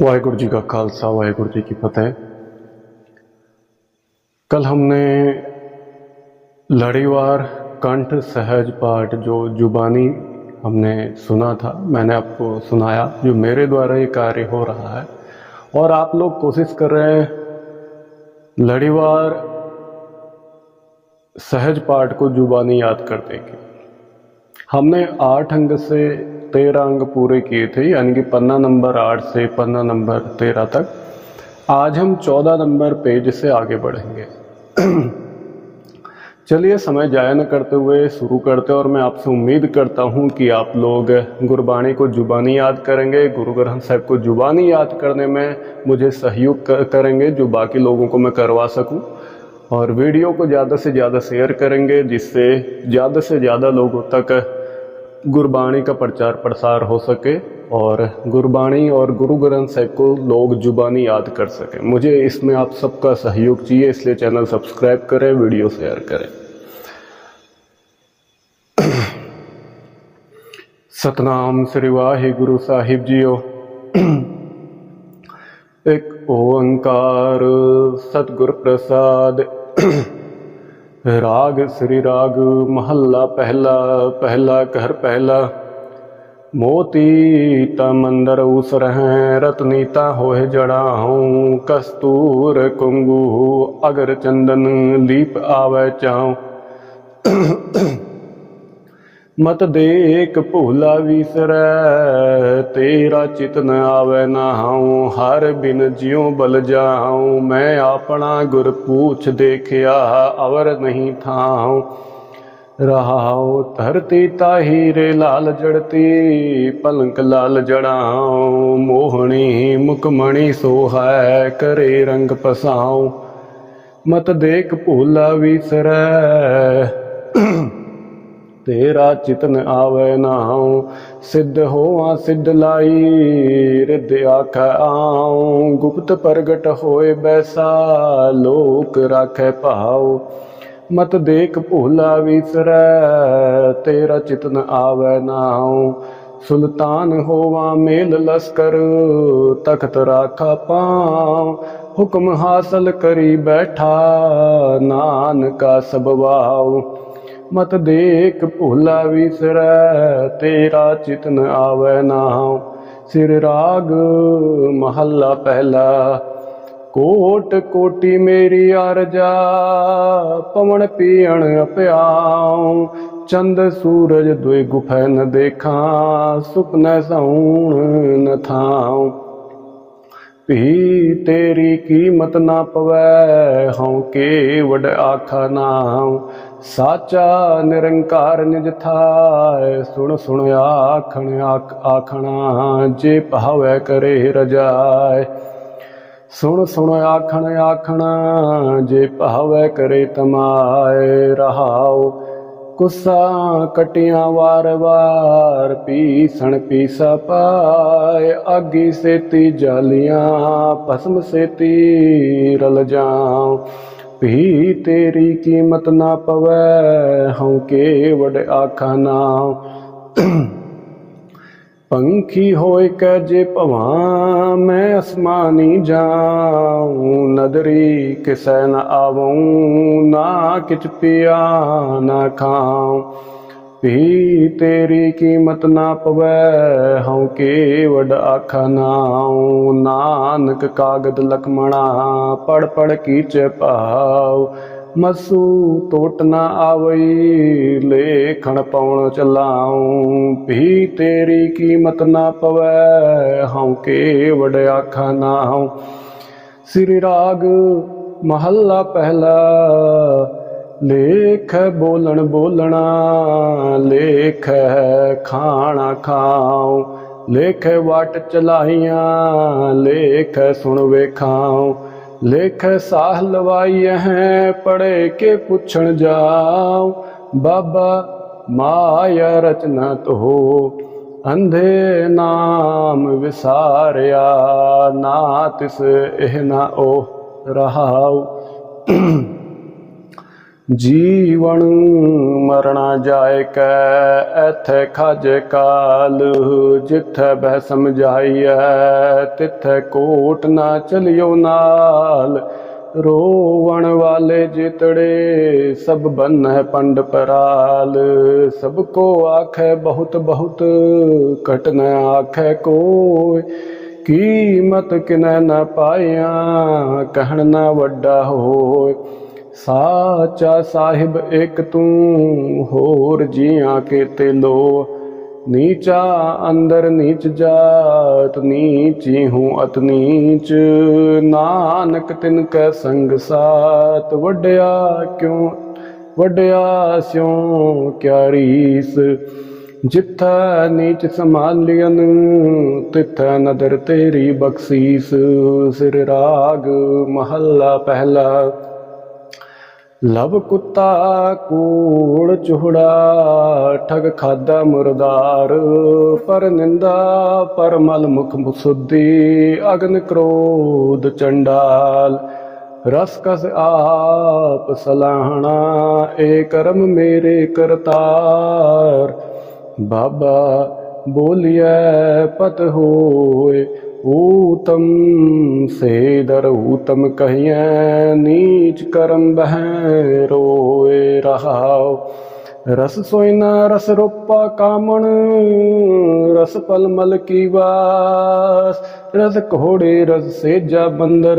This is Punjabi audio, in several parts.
वाहिगुरु जी का खालसा, वाहिगुरु जी की फतेह। कल हमने लड़ीवार, कंठ, सहज पाठ जो जुबानी हमने सुना था, मैंने आपको सुनाया, जो मेरे द्वारा ये कार्य हो रहा है। और आप लोग कोशिश कर रहे हैं, लड़ीवार, सहज पाठ को जुबानी याद करने की हमने आठ अंग से तेरह अंग पूरे किए थे, यानी कि पन्ना नंबर आठ से पन्ना नंबर तेरह तक। आज हम चौदह नंबर पेज से आगे बढ़ेंगे। चलिए, समय जाया न करते हुए शुरू करते और मैं आपसे उम्मीद करता हूँ कि आप लोग गुरबाणी को जुबानी याद करेंगे। गुरु ग्रंथ साहब को जुबानी याद करने में मुझे सहयोग करेंगे, जो बाकी लोगों को मैं करवा सकूँ। और वीडियो को ज़्यादा से ज़्यादा शेयर करेंगे, जिससे ज़्यादा से ज़्यादा लोगों तक गुरबाणी का प्रचार प्रसार हो सके और गुरबाणी और गुरु ग्रंथ साहिब को लोग जुबानी याद कर सकें। मुझे इसमें आप सबका सहयोग चाहिए, इसलिए चैनल सब्सक्राइब करें, वीडियो शेयर करें। सतनाम श्री वाहे गुरु साहिब जियो। एक ओंकार सतगुर प्रसाद ਰਾਗ ਸ੍ਰੀ ਰਾਗ, ਮਹੱਲਾ ਪਹਿਲਾ ਪਹਿਲਾ ਘਰ ਪਹਿਲਾ। ਮੋਤੀ ਤਾਂ ਮੰਦਰ ਉਸ ਰਹੈ ਰਤਨੀਤਾ ਹੋਏ ਜੜਾ ਹਉ ਕਸਤੂਰ ਕੁੰਗੂ, ਅਗਰ ਚੰਦਨ ਲੀਪ ਆਵੇ ਚਾਉ ਮਤ ਦੇ ਏਕ ਭੂਲਾ ਵਿਸਰੈ, ਤੇਰਾ ਚਿਤ ਨ ਆਵੇ ਨਾ ਹਉ ਹਰ ਬਿਨ ਜਿਉ ਬਲ ਜਾਉ ਮੈਂ ਆਪਣਾ ਗੁਰ ਪੂਛ ਦੇਖਿਆ, ਅਵਰ ਨਹੀਂ ਥਾਉ ਰਹਾਉ, ਧਰਤੀ ਤਾਹੀ ਰੇ ਲਾਲ ਜੜਤੀ ਪਲੰਕ ਲਾਲ ਜੜਾਉ। ਮੋਹਣੀ, ਮੁਕਮਣੀ ਸੋਹੈ ਕਰੇ ਰੰਗ ਪਸਾਉ। ਮਤ ਦੇਖ ਭੂਲਾ ਵਿਸਰੈ ਤੇਰਾ ਚਿਤਨ ਆਵੇ ਨਾ ਹਉ ਸਿੱਧ ਹੋਆ ਸਿੱਧ ਲਾਈ ਰਿਦ ਆਖ ਆਉ, ਗੁਪਤ ਪ੍ਰਗਟ ਹੋਏ ਬੈਸਾ, ਲੋਕ ਰਾਖੈ ਭਾਉ। ਮਤ ਦੇਖ ਭੋਲਾ ਵਿਸਰੈ, ਤੇਰਾ ਚਿਤਨ ਆਵੇ ਨਾ ਹਉ ਸੁਲਤਾਨ ਹੋਵਾ ਮੇਲ ਲਸਕਰ, ਤਖਤ ਰਾਖਾ ਪਾਉ। ਹੁਕਮ ਹਾਸਲ ਕਰੀ ਬੈਠਾ, ਨਾਨਕਾ ਸਬਵਾਉ ਮਤ ਦੇਖ ਭੋਲਾ ਵਿਸਰੈ, ਤੇਰਾ ਚਿਤਨ ਆਵੈ ਨਾਉ। ਸਿਰ ਰਾਗ ਮਹੱਲਾ ਪਹਿਲਾ, ਕੋਟ ਕੋਟੀ ਮੇਰੀ ਅਰਜਾ, ਪਵਨ ਪੀਣ ਅਪਿਆਉ। ਚੰਦ ਸੂਰਜ ਦੁਇ ਗੁਫੈ ਨ ਦੇਖਾਂ, ਸੁਪਨ ਸੌਣ ਨ ਥਾਉ। ਭੀ ਤੇਰੀ ਕੀਮਤ ਨਾ ਪਵੈ, ਹਉ ਕੇ ਵਡ ਆਖਾ ਨਾਮ ਸਾਚਾ ਨਿਰੰਕਾਰ ਨਿਜ ਥਾਇ, ਸੁਣ ਸੁਣ ਆਖਣ ਆਖਣਾ ਜੇ ਭਾਵੈ ਕਰੇ ਰਜਾਇ। ਸੁਣ ਸੁਣ ਆਖਣ ਆਖਣਾ ਜੇ ਭਾਵੈ ਕਰੇ ਤਮਾਏ ਰਹਾਓ ਕੁੱਸਾ ਕਟਿਆਂ ਵਾਰ-ਵਾਰ ਪੀਸਣ ਪੀਸਾ ਪਾਏ ਆਗੀ ਸੇਤੀ ਜਾਲੀਆਂ, ਭਸਮ ਸੇਤੀ ਰਲ ਜਾਉ। ਭੀ ਤੇਰੀ ਕੀਮਤ ਨਾ ਪਵੈ, ਹਉ ਕੇ ਵਡ ਆਖਾ ਨਾਉ। ਪੰਖੀ ਹੋਏ ਕੈ ਜੇ ਭਵਾਂ, ਮੈਂ ਅਸਮਾਨੀ ਜਾਉ ਨਦਰੀ ਕਿਸੈ ਨ ਆਵਉ ਨਾ ਕਿਛ ਪਿਆ ਨਾ ਖਾਉ ਪੀ ਤੇਰੀ ਕੀਮਤ ਨਾ ਪਵੈ, ਹਉ ਕੇ ਵਡ ਆਖ ਨਾਉ ਨਾਨਕ ਕਾਗਦ ਲਖਮਣਾ ਪੜ ਪੜ ਕੀਚੇ ਪਾਉ ਮਸੂ ਤੋਟ ਨਾ ਆਵਈ, ਲੇਖਣ ਪਾਉਣ ਚਲਾਉ। ਭੀ ਤੇਰੀ ਕੀਮਤ ਨਾ ਪਵੈ, ਹਉ ਕੇ ਵੜ ਆਖਾ ਨਾ ਹਉ ਸ੍ਰੀ ਰਾਗ ਮਹੱਲਾ ਪਹਿਲਾ, ਲੇਖ ਬੋਲਣ ਬੋਲਣਾ, ਲੇਖ ਖਾਣਾ ਖਾਉ। ਲੇਖ ਵਟ ਚਲਾਈਆਂ, ਲੇਖ ਸੁਣ ਵੇਖਾਉ ਲੇਖ ਸਾਹ ਲਵਾਈਐ ਹੈ ਪੜੇ ਕੇ ਪੁੱਛਣ ਜਾਓ ਬਾਬਾ ਮਾਇਆ ਰਚਨਾ ਤੋ, ਅੰਧੇ ਨਾਮ ਵਿਸਾਰਿਆ, ਨਾ ਤਿਸ ਇਹ ਨਾ ਉਹ ਰਹਾਉ। ਜੀਵਨ ਮਰਣਾ ਜਾਏ ਕੈ, ਐਥੇ ਖਾਜੇ ਕਾਲ, ਜਿੱਥੈ ਬਹਿ ਸਮਝਾਈਐ, ਤਿੱਥੈ ਕੋਟ ਨਾ ਚਲਿਓ ਨਾਲ। ਰੋਵਣ ਵਾਲੇ ਜਿਤੜੇ, ਸਭ ਬੰਨਹਿ ਪੰਡ ਪਰਾਲ। ਸਭ ਕੋ ਆਖੈ ਬਹੁਤ ਬਹੁਤ, ਘਟ ਆਖੈ ਕੋਇ ਕੀਮਤ ਕਿਨੈ ਨ ਪਾਇਆ, ਕਹਿਣ ਨਾ ਵੱਡਾ ਹੋਇ ਸਾਚਾ ਸਾਹਿਬ ਇੱਕ ਤੂੰ, ਹੋਰ ਜੀਆਂ ਕੇ ਤੇ ਲੋ। ਨੀਚਾ ਅੰਦਰ ਨੀਚ ਜਾਤ, ਨੀਚੀ ਹੂੰ ਅਤ ਨੀਚ। ਨਾਨਕ ਤਿਨ ਕੈ ਸੰਗ ਸਾਤ, ਵੱਡਿਆ ਕਿਉ, ਵੱਡਿਆ ਸਿਉ ਕਿਆ ਰੀਸ। ਜਿੱਥੈ ਨੀਚ ਸੰਭਾਲਿයਨ ਤਿੱਥੈ ਨਦਰ ਤੇਰੀ ਬਖਸ਼ੀਸ। ਸਿਰ ਰਾਗ ਮਹੱਲਾ ਪਹਿਲਾ। ਲਵ ਕੁੱਤਾ ਕੂੜ ਚੁਹੜਾ ਠਗ ਖਾਦਾ ਮੁਰਦਾਰ, ਪਰ ਨਿੰਦਾ ਪਰ ਮਲ ਮੁਖ ਸੁਧੀ ਅਗਨ ਕ੍ਰੋਧ ਚੰਡਾਲ। ਰਸ ਕਸ ਆਪ ਸਲਾਹਣਾ, ਏ ਕਰਮ ਮੇਰੇ ਕਰਤਾਰ। ਬਾਬਾ ਬੋਲਿਐ, ਪਤ ਹੋਏ ਊਤਮ ਸੇ ਦਰ ਊਤਮ ਕਹੀਐ, ਨੀਚ ਕਰਮ ਬਹਿ ਰੋਏ ਰਹਾਉ। ਰਸ ਸੋਇਨਾ ਰਸ ਰੂਪਾ ਕਾਮਣ, ਰਸ ਪਲ ਮਲ ਕੀ ਵਾਸ। ਰਸ ਘੋੜੇ ਰਸ ਸੇਜਾ ਬੰਦਰ,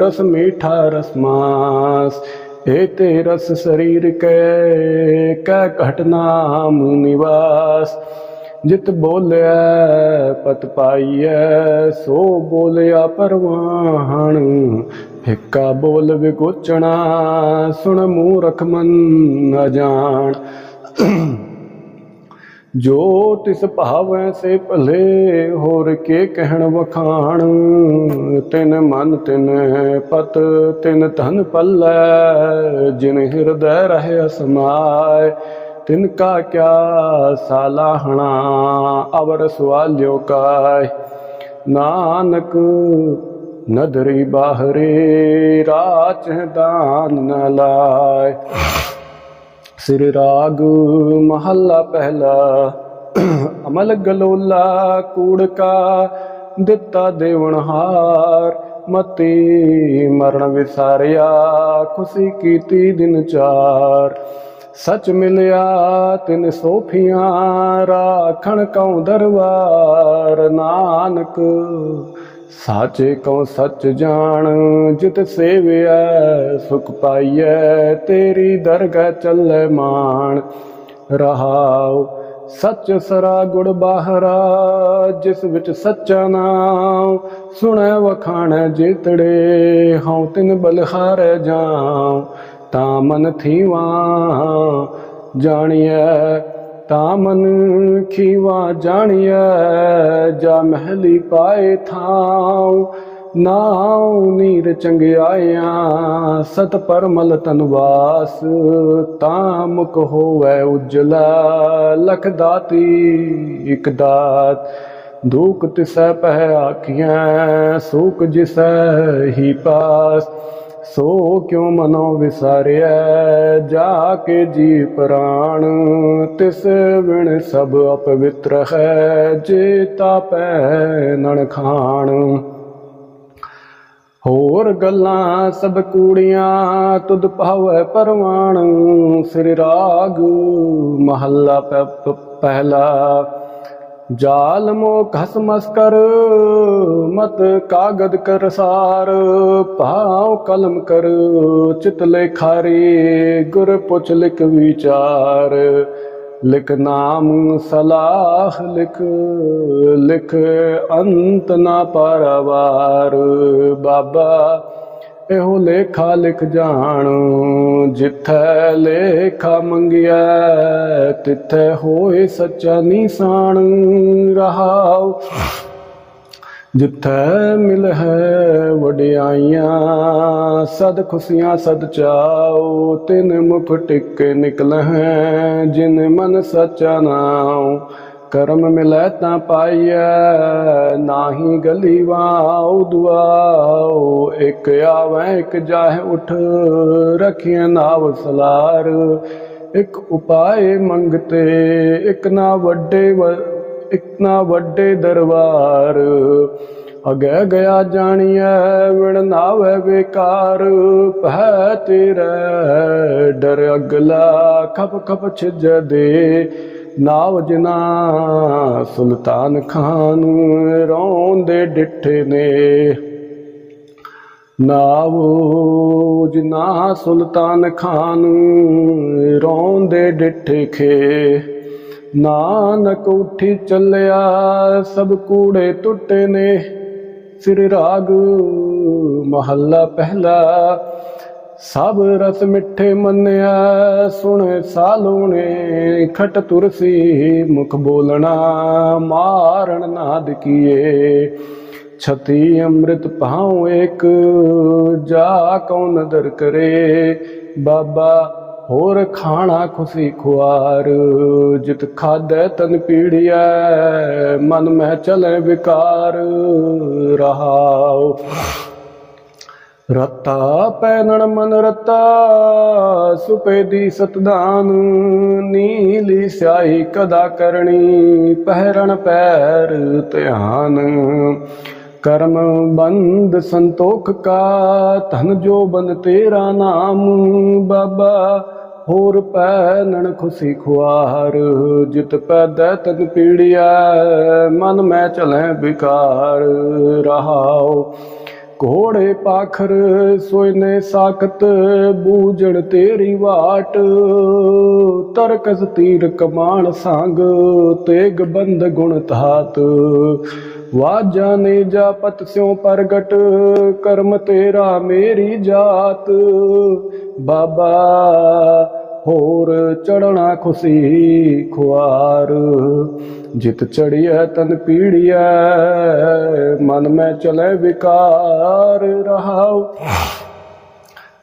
ਰਸ ਮੀਠਾ ਰਸ ਮਾਸ। ਏ ਤੇ ਰਸ ਸਰੀਰ ਕੈ ਕੈ ਘਟਨਾਮ ਨਿਵਾਸ। ਜਿਤ ਬੋਲਿਆ ਪਤ ਪਾਈਐ, ਸੋ ਬੋਲਿਆ ਪਰਵਾਹਣ। ਹਿੱਕਾ ਬੋਲ ਵਿਗੋਚਣਾ ਸੁਣ ਮੂਰਖ ਮਨ ਨ ਜਾਣ। ਜੋ ਤਿਸ ਭਾਵੈ ਸੇ ਭਲੇ, ਹੋਰ ਕੇ ਕਹਿਣ ਵਖਾਣ। ਤਿਨ ਮਨ ਤਿਨ ਪਤ, ਤਿਨ ਧਨ ਪੱਲੇ, ਜਿਨ ਹਿਰਦੈ ਰਹਿ ਸਮਾਏ ਤਿਨ ਕਾ ਕਿਆ ਸਾਲਾਹਣਾ, ਅਵਰ ਸਵਾਲਿਓ ਕਾਇ। ਨਾਨਕ ਨਦਰੀ ਬਾਹਰੇ, ਰਾਚ ਦਾਨ ਨ ਲਾਇ। ਸਿਰ ਰਾਗ ਮਹੱਲਾ ਪਹਿਲਾ, ਅਮਲ ਗਲੋਲਾ ਕੂੜ ਕਾ, ਦਿੱਤਾ ਦੇਵਨ ਮਤੀ ਮਰਨ ਵਿਸਾਰਿਆ, ਖੁਸ਼ੀ ਕੀਤੀ ਦਿਨ ਚਾਰ। ਸਚ ਮਿਲਿਆ ਤਿਨ ਸੋਫੀਆਂ ਰਾਖਣ ਕਉ ਦਰਬਾਰ ਨਾਨਕ। ਸਾਚੇ ਕਉ ਸੱਚ ਜਾਣ, ਜਿਤ ਸੇਵਿਆ ਸੁਖ ਪਾਈਐ, ਤੇਰੀ ਦਰਗਾਹ ਚੱਲੇ ਮਾਣ। ਰਹਾਉ ਸੱਚ ਸਰਾ ਗੁੜ ਬਾਹਰਾ, ਜਿਸ ਵਿੱਚ ਸੱਚਾ ਨਾਮ ਸੁਣੈ ਵਖਾਣ ਜਿਤੜੇ, ਹਉ ਤਿਨ ਬਲਹਾਰ ਜਾਉ। ਤਾਂ ਮਨ ਥੀਵਾ, ਜਾਣੀਐ ਤਾਂ ਮਨ ਖੀਵਾ, ਜਾਣੀਐ ਜਾ ਮਹਿਲੀ ਪਾਏ ਥਾਉ। ਨਾਉ ਨੀਰ ਚੰਗਿਆਇਆਂ ਸਤ ਪਰਮਲ ਤਨਵਾਸ ਤਾਂ ਮੁਖ ਹੋਵੇ ਉਜਲਾ, ਲਖ ਦਾਤੀ ਇਕ ਦਾਤ। ਦੁਖ ਤਿਸੈ ਪਹਿ ਆਖੀਆਂ ਸੁਖ ਜਿਸੈ ਹੀ ਪਾਸ। ਸੋ ਕਿਉ ਮਨੋ ਵਿਸਾਰਿਆ ਜਾ ਕੇ ਜੀ ਪ੍ਰਾਣ, ਤਿਸ ਵਿਣ ਸਭ ਅਪਵਿੱਤਰ ਹੈ, ਜੇ ਤਾਪੈ ਨਣ ਖਾਣ। ਹੋਰ ਗੱਲਾਂ ਸਭ ਕੂੜੀਆਂ, ਤੁਧ ਪਾਵੈ ਪਰਵਾਣ। ਸ੍ਰੀ ਰਾਗ ਮਹੱਲਾ ਪਹਿਲਾ ਜਾਲ ਮੋ ਘਸ ਮਸਕਰ, ਮਤ ਕਾਗਦ ਕਰ ਸਾਰ। ਭਾਉ ਕਲਮ ਕਰ, ਚਿਤ ਲੇਖਾਰੀ ਗੁਰ ਪੁੱਛ ਲਿਖ ਵਿਚਾਰ। ਲਿਖ ਨਾਮ ਸਲਾਹ ਲਿਖ ਲਿਖ ਅੰਤ ਨਾ ਪਰਵਾਰ। ਬਾਬਾ ਇਹੋ ਲੇਖਾ ਲਿਖ ਜਾਣ, ਜਿੱਥੈ ਲੇਖਾ ਮੰਗਿਆ ਤਿੱਥੈ ਹੋਏ ਸੱਚਾ ਨਿਸ਼ਾਨ ਰਹਾਉ। ਜਿੱਥੈ ਮਿਲ ਹੈ ਵਡਿਆਈਆਂ, ਸਦ ਖੁਸ਼ੀਆਂ ਸਦ ਚਾਉ, ਤਿਨ ਮੁਖ ਟਿਕ ਨਿਕਲ ਹੈ ਜਿਨ ਮਨ ਸਚਾ ਨਾਉ। ਕਰਮ ਮਿਲੈ ਤਾਂ ਪਾਈਐ, ਨਾਹੀ ਗਲੀ ਵਾਉ ਦੁਆਉ, ਇਕ ਆਵੈ, ਇਕ ਜਾਹੇ, ਉਠ ਰਖਿਆ ਨਾਵ ਸਲਾਰ। ਇੱਕ ਉਪਾਏ ਮੰਗਤੇ, ਇੱਕ ਨਾ ਵੱਡੇ ਵ- ਇੱਕ ਨਾ ਵੱਡੇ ਦਰਬਾਰ। ਅਗੈ ਗਿਆ ਜਾਣੀਐ, ਵਿਣ ਨਾਵੇ ਬੇਕਾਰ। ਪਹਿ ਤੇਰੇ, ਡਰ ਅਗਲਾ ਖਪ ਖਪ ਛਿਜ ਦੇ ਨਾਵ ਜਨਾ ਸੁਲਤਾਨ ਖਾਨ ਰੋਂਦੇ ਡਿੱਠੇ ਨੇ। ਨਾਵੋ ਜਨਾ ਸੁਲਤਾਨ ਖਾਨ ਰੋਂਦੇ ਡਿੱਠੇ ਖੇ। ਨਾਨਕ ਉਠੀ ਚੱਲਿਆ, ਸਭ ਕੂੜੇ ਟੁੱਟੇ ਨੇ। ਸਿਰ ਰਾਗ ਮਹੱਲਾ ਪਹਿਲਾ ਸਭ ਰਸ ਮਿੱਠੇ ਮੰਨਿਆ, ਸੁਣ ਸਾਲੂਣੇ ਖਟ ਤੁਰਸੀ ਮੁਖ ਬੋਲਣਾ, ਮਾਰਨ ਨਾਦ ਕੀਏ। ਛਤੀ ਅੰਮ੍ਰਿਤ ਪਾਉ ਇੱਕ ਜਾ ਕਉ ਨਦਰ ਕਰੇ। ਬਾਬਾ, ਹੋਰ ਖਾਣਾ ਖੁਸ਼ੀ ਖੁਆਰ, ਜਿਤ ਖਾਦੈ ਤਨ ਪੀੜਿਐ, ਮਨ ਮਹਿ ਚਲੇ ਵਿਕਾਰ। ਰਹਾਉ। ਰਤਾ ਪੈਨਣ ਮਨ ਰਤਾ ਸੁਪੇਦੀ ਸਤਦਾਨ, ਨੀਲੀ ਸਿਆਹੀ ਕਦਾ ਕਰਨੀ ਪਹਿਰਣ ਪੈਰ ਧਿਆਨ। ਕਰਮ ਬੰਦ ਸੰਤੋਖ ਕਾ, ਧਨ ਜੋ ਬਨ ਤੇਰਾ ਨਾਮ, ਬਾਬਾ ਹੋਰ ਪੈਨਣ ਖੁਸ਼ੀ ਖੁਆਰ, ਜਿਤ ਪੈਦੈ ਤਨ ਪੀੜਿਆ ਮਨ ਮੈਂ ਚਲੈ ਵਿਕਾਰ, ਰਹਾਉ। ਘੋੜੇ ਪਾਖਰ ਸੋਇਨੇ ਸਾਖਤ, ਬੂਝਣ ਤੇਰੀ ਵਾਟ। ਤਰਕਸ ਤੀਰ ਕਮਾਨ ਸੰਗ, ਤੇਗ ਬੰਦ ਗੁਣ ਧਾਤ। ਵਾਜਾ ਨੇ ਜਾਪਤ ਸਿਉ ਪ੍ਰਗਟ, ਕਰਮ ਤੇਰਾ ਮੇਰੀ ਜਾਤ। ਬਾਬਾ ਹੋਰ ਚੜਨਾ ਖੁਸ਼ੀ ਖੁਆਰ। ਜਿਤ ਚੜਿਆ ਤਨ ਪੀੜਿਆ ਮਨ ਮੈਂ ਚਲੇ ਵਿਕਾਰ ਰਹਾਉ।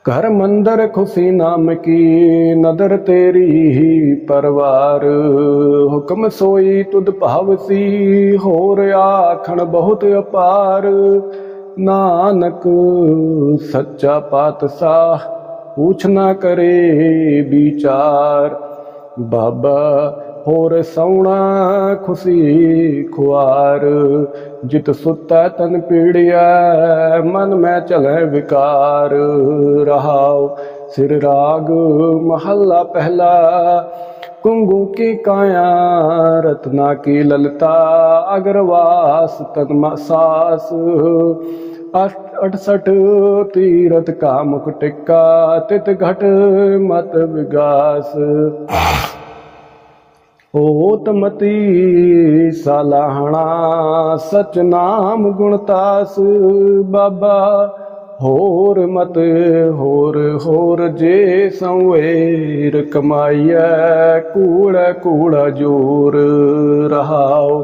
ਘਰ ਮੰਦਰ ਖੁਸ਼ੀ ਨਾਮ ਕੀ, ਨਦਰ ਤੇਰੀ ਹੀ ਪਰਵਾਰ। ਹੁਕਮ ਸੋਈ ਤੁਧ ਭਾਵਸੀ ਹੋਰ ਆਖਣ ਬਹੁਤ ਅਪਾਰ। ਨਾਨਕ, ਸੱਚਾ ਪਾਤਸ਼ਾਹ पूछ ना करे विचार बाबा ਹੋਰ ਸੌਣਾ ਖੁਸ਼ੀ ਖੁਆਰ ਜਿਤ ਸੁੱਤਾ ਤਨ ਪੀੜਿਆ ਮਨ ਮੈਂ ਚਲੇ ਵਿਕਾਰ ਰਹਾਉ ਸਿਰ ਰਾਗ ਮਹੱਲਾ ਪਹਿਲਾ ਕੁੰਗੂ ਕੀ ਕਾਇਆ ਰਤਨਾ ਕੀ ਲਲਤਾ ਅਗਰਵਾਸ ਤਨ ਸਾਸ ਅਠ 68 ਤੀਰਤ ਕਾ ਮੁਖ ਟਿੱਕਾ, ਤਿਤ ਘਟ ਮਤ ਵਿਗਾਸ। ਓਤ ਮਤੀ ਸਲਾਹਣਾ, ਸਚ ਨਾਮ ਗੁਣਤਾਸ ਬਾਬਾ, ਹੋਰ ਮਤ, ਹੋਰ ਹੋਰ ਜੇ ਸੰਵੇਰ ਕਮਾਈਐ ਕੂੜ ਕੂੜ ਜੋਰ ਰਹਾਉ।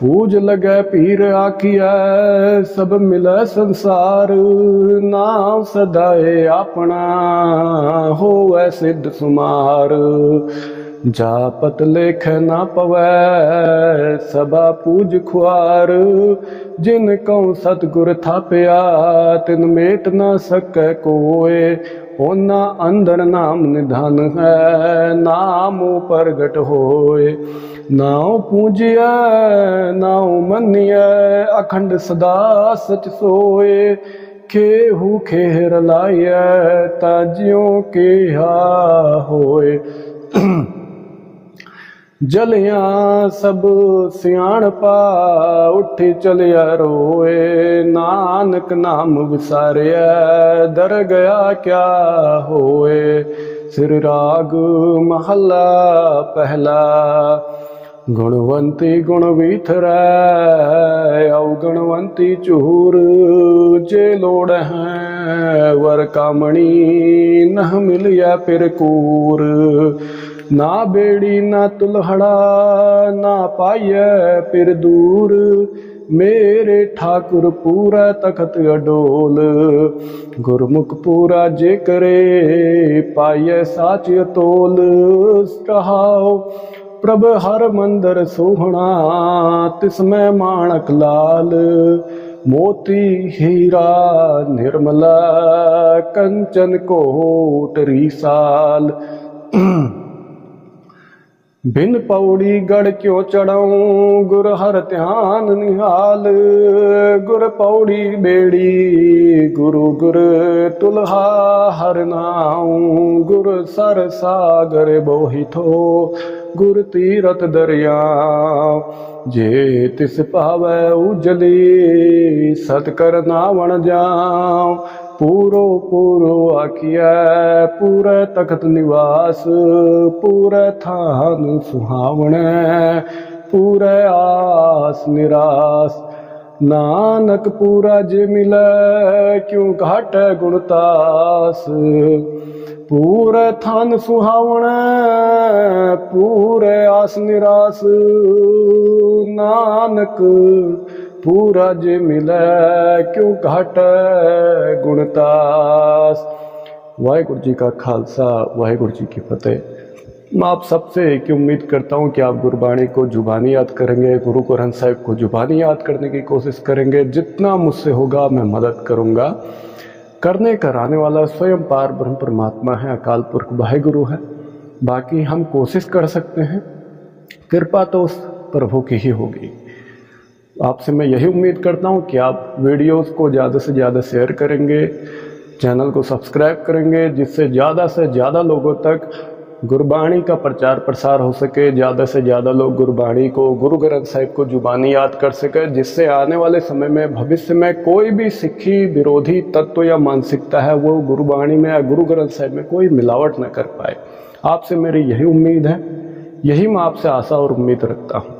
ਪੂਜ ਲਗੈ ਪੀਰ ਆਖੀਐ, ਸਭ ਮਿਲੈ ਸੰਸਾਰ, ਨਾਮ ਸਦਾਏ ਆਪਣਾ, ਹੋਵੈ ਸਿੱਧ ਸੁਮਾਰ। ਜਾਪਤ ਲੇਖ ਨਾ ਪਵੈ, ਸਭਾ ਪੂਜ ਖੁਆਰ। ਜਿਨ ਕਉ ਸਤਗੁਰ ਥਾਪਿਆ, ਤਿਨ ਮੇਟ ਨਾ ਸਕੈ ਕੋਏ। ਉਹਨਾਂ ਅੰਦਰ ਨਾਮ ਨਿਧਨ ਹੈ, ਨਾਮ ਪ੍ਰਗਟ ਹੋਏ। ਨਾਉ ਪੂਜਿਆ ਨਾਉ ਮੰਨਿਐ, ਅਖੰਡ ਸਦਾ ਸਚ ਸੋਏ। ਖੇਹੂ ਖੇਰ ਲਾਇਐ ਤਾ ਜਿਉ ਕਿਹਾ ਹੋਏ। ਜਲਿਆਂ ਸਭ ਸਿਆਣਪਾ ਉੱਠੀ ਚਲਿਆ ਰੋਏ, ਨਾਨਕ ਨਾਮ ਵਿਸਾਰਿਆ ਦਰ ਗਿਆ ਕਿਆ ਹੋਏ? ਸਿਰ ਰਾਗ ਮਹੱਲਾ ਪਹਿਲਾ, ਗੁਣਵੰਤੀ ਗੁਣ ਵੀਥਰੈ ਔ ਗੁਣਵੰਤੀ ਚੂਰ ਜੇ ਲੋੜ ਹੈ ਵਰ ਕਾਮਣੀ, ਨਹ ਮਿਲਿਆ ਫਿਰ ਕੂਰ। ਨਾ ਬੇੜੀ, ਨਾ ਤੁਲਹੜਾ, ਨਾ ਪਾਈਐ ਪਿਰ ਦੂਰ। ਮੇਰੇ ਠਾਕੁਰ ਪੂਰਾ ਤਖਤ ਅਡੋਲ। ਗੁਰਮੁਖ ਪੂਰਾ ਜੇ ਕਰੇ, ਪਾਈਐ ਸਾਚ ਤੋਲ ਕਹਾਓ ਪ੍ਰਭ ਹਰ ਮੰਦਰ ਸੋਹਣਾ, ਤਿਸ ਮੈਂ ਮਾਣਕ ਲਾਲ। ਮੋਤੀ ਹੀਰਾ ਨਿਰਮਲਾ, ਕੰਚਨ ਕੋਟ ਰੀਸਾਲ। ਬਿਨ ਪੌੜੀ ਗੜ ਕਿਉ ਚੜਾਉ? ਗੁਰ ਹਰ ਧਿਆਨ ਨਿਹਾਲ। ਗੁਰ ਪੌੜੀ ਬੇੜੀ, ਗੁਰੂ ਗੁਰ ਤੁਲਹਾ ਹਰ ਨਾਉ। ਗੁਰ ਸਰ ਸਾਗਰ ਬੋਹਿਥੋ ਗੁਰ ਤੀਰਤ ਦਰਿਆ। ਜੇ ਤਿਸ ਭਾਵੈ ਉਜਲੀ ਸਤ ਕਰ ਨਾਵਣ ਜਾਉ। ਪੂਰੋ ਪੂਰੋ ਆਖਿਐ, ਪੂਰੇ ਤਖਤ ਨਿਵਾਸ, ਪੂਰੇ ਥਾਨ ਸੁਹਾਵਣੈ, ਪੂਰੇ ਆਸ ਨਿਰਾਸ। ਨਾਨਕ ਪੂਰਾ ਜੇ ਮਿਲੈ, ਕਿਉ ਘਾਟੈ ਗੁਣਤਾਸ ਪੂਰੇ ਥਾਨ ਸੁਹਾਵਣੈ, ਪੂਰੇ ਆਸ ਨਿਰਾਸ। ਨਾਨਕ पूरज मिले क्यों घट गुणतास? वाहेगुरु जी का खालसा, वाहेगुरु जी की फतेह। मैं आप सबसे एक ही उम्मीद करता हूँ कि आप गुरबाणी को जुबानी याद करेंगे, गुरु ग्रंथ साहिब को जुबानी याद करने की कोशिश करेंगे। जितना मुझसे होगा, मैं मदद करूँगा। करने कराने वाला स्वयं पार ब्रह्म परमात्मा है, अकाल पुरख वाहेगुरु है। बाकी हम कोशिश कर सकते हैं। कृपा तो उस प्रभु की ही होगी। आपसे मैं यही उम्मीद करता हूँ कि आप वीडियोस को ज़्यादा से ज़्यादा शेयर करेंगे, चैनल को सब्सक्राइब करेंगे, जिससे ज़्यादा से ज़्यादा लोगों तक गुरबाणी का प्रचार प्रसार हो सके, ज़्यादा से ज़्यादा लोग गुरबाणी को, गुरु ग्रंथ साहिब को जुबानी याद कर सके, जिससे आने वाले समय में, भविष्य में कोई भी सिक्खी, विरोधी तत्व या मानसिकता है, वो गुरबाणी में या गुरु ग्रंथ साहिब में कोई मिलावट न कर पाए। आपसे मेरी यही उम्मीद है, यही मैं आपसे आशा और उम्मीद रखता हूँ।